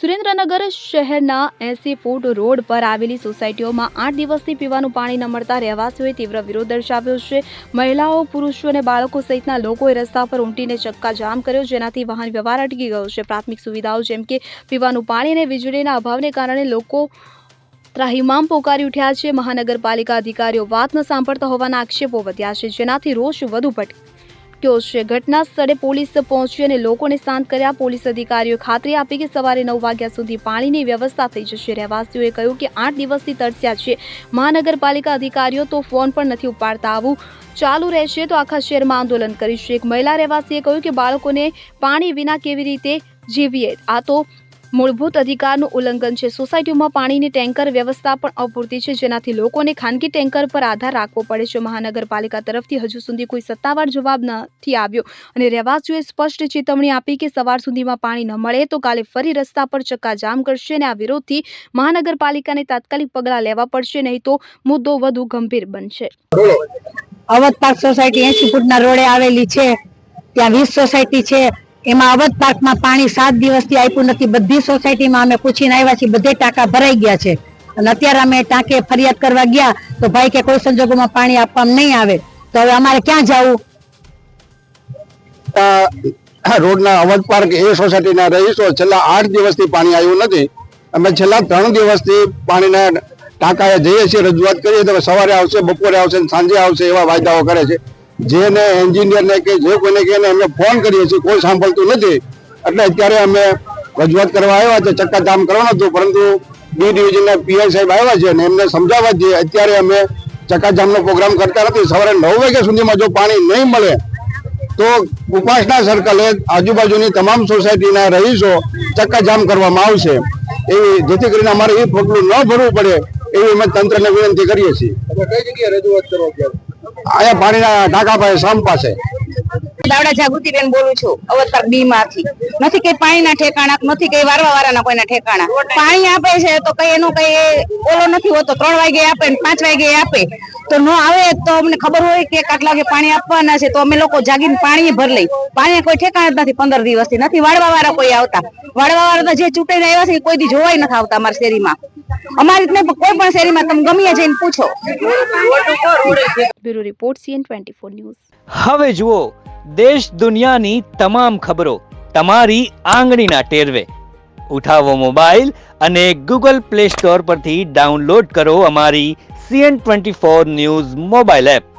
સુરેન્દ્રનગર શહેરના એસી foot road પર આવેલી સોસાયટીઓમાં આઠ દિવસથી પીવાનું પાણી ન મળતા રહેવાસીઓએ તીવ્ર વિરોધ દર્શાવ્યો છે. મહિલાઓ, પુરુષો અને બાળકો સહિતના લોકોએ રસ્તા પર ઉમટીને ચક્કાજામ કર્યો, જેનાથી વાહન વ્યવહાર અટકી ગયો છે. પ્રાથમિક સુવિધાઓ જેમ કે પીવાનું પાણી અને વીજળીના અભાવને કારણે લોકો ત્રાહિમામ પોકારી ઉઠ્યા છે. મહાનગરપાલિકા અધિકારીઓ વાત ન સાંભળતા હોવાના આક્ષેપો વધ્યા છે, જેનાથી રોષ વધુ ભટક્યો છે. ઘટના સ્થળે પોલીસ પહોંચી અને લોકોને શાંત કર્યા. પોલીસ અધિકારીઓએ ખાતરી આપી કે સવારે નવ વાગ્યા સુધી પાણીની વ્યવસ્થા થઈ જશે. રહેવાસીઓએ કહ્યું કે આઠ દિવસથી તરસ્યા છે. મહાનગરપાલિકા અધિકારીઓ તો ફોન પણ નથી ઉપાડતા. આવું ચાલુ રહેશે તો આખા શહેરમાં આંદોલન કરીશું. એક મહિલા રહેવાસીએ કહ્યું કે બાળકોને પાણી વિના કેવી રીતે જીવીએ? આ તો મૂળભૂત અધિકારનું ઉલ્લંઘન છે. સોસાયટીઓમાં પાણીની ટેન્કર વ્યવસ્થા પણ અપૂરતી છે, જેનાથી લોકોને ખાનગી ટેન્કર પર આધાર રાખવો પડે છે. મહાનગરપાલિકા તરફથી હજુ સુધી કોઈ સત્તાવાર જવાબ નથી આવ્યો અને રહેવાસીઓએ સ્પષ્ટ ચેતવણી આપી કે સવાર સુધીમાં પાણી ન મળે તો કાલે ફરી રસ્તા પર ચક્કાજામ કરશે અને આ વિરોધથી મહાનગરપાલિકાને તાત્કાલિક પગલાં લેવા પડશે, નહીં તો મુદ્દો વધુ ગંભીર બનશે. અવધ પાર્ક સોસાયટી એસી ફૂટના રોડે આવેલી છે. ત્યાં વીસ સોસાયટી છે. એમાં અવધ પાર્કમાં પાણી સાત દિવસથી આપ્યું નથી. બધી સોસાયટીમાં અમે પૂછીને આવ્યા છીએ, બધે ટાંકા ભરાઈ ગયા છે. અને અત્યારે અમે ટાંકે ફરિયાદ કરવા ગયા, તો ભાઈ કે કોઈ સંજોગોમાં પાણી આપવામાં નહીં આવે, તો હવે અમારે ક્યાં જવું? રોડના અવધ પાર્ક એ સોસાયટીના રહીશો છેલ્લા આઠ દિવસથી પાણી આવ્યું નથી. અમે છેલ્લા ત્રણ દિવસથી પાણીના ટાંકાએ જઈએ છીએ, રજૂઆત કરીએ તો સવારે આવશે, બપોરે આવશે સાંજે આવશે એવા વાયદાઓ કરે છે. જેને એન્જિનિયરને કે જે કોઈને કે અમે ફોન કરીએ છીએ, કોઈ સાંભળતું નથી. એટલે અત્યારે અમે રજૂઆત કરવા આવ્યા છે, ચક્કાજામ કરવાનું હતું, પરંતુ બી ડિવિઝનના પીઆઈ સાહેબ આવ્યા છે અને એમને સમજાવવા જઈએ. અત્યારે અમે ચક્કાજામનો પ્રોગ્રામ કરતા નથી. સવારે નવ વાગ્યા સુધીમાં જો પાણી નહીં મળે, તો ઉપાસના સર્કલે આજુબાજુની તમામ સોસાયટીના રહીશો ચક્કાજામ કરવામાં આવશે. એવી જેથી કરીને અમારે એ પગલું ન ભરવું પડે, એવી અમે તંત્રને વિનંતી કરીએ છીએ. કઈ જગ્યાએ રજૂઆત કરો અહીંયા પાણીના ટાંકા પાસે સામ પાસે. દાવડા જાગૃતિબેન બોલું છું અવતાર બી માંથી નથી કઈ પાણીના ઠેકાણા નથી કઈ વારવા વાળાના કોઈના ઠેકાણા. પાણી આપે છે તો કઈ એનો કઈ ઓલો નથી હોતો. ત્રણ વાગે આપે ને પાંચ વાગે આપે. તો ન આવે તો અમને ખબર હોય કે આટલા વાગે પાણી આપવાના છે તો અમે લોકો જાગીને પાણી ભર લઈ પાણી કોઈ ઠેકાણા જ નથી પંદર દિવસથી. નથી વાળવા વાળા કોઈ આવતા. વાળવા વાળા તો જે ચૂંટાઈને આવ્યા છે કોઈ દી જોવાય નથી આવતા અમારા શેરીમાં. અમારી રીતને કોઈ પણ શેરીમાં તમે ગમીએ જઈને પૂછો. Bureau report CN twenty four news. હવે જુઓ દેશ દુનિયાની તમામ ખબરો તમારી આંગળીના ટેરવે. ઉઠાવો મોબાઈલ અને ગૂગલ પ્લે સ્ટોર પરથી ડાઉનલોડ કરો અમારી CN twenty four news mobile app.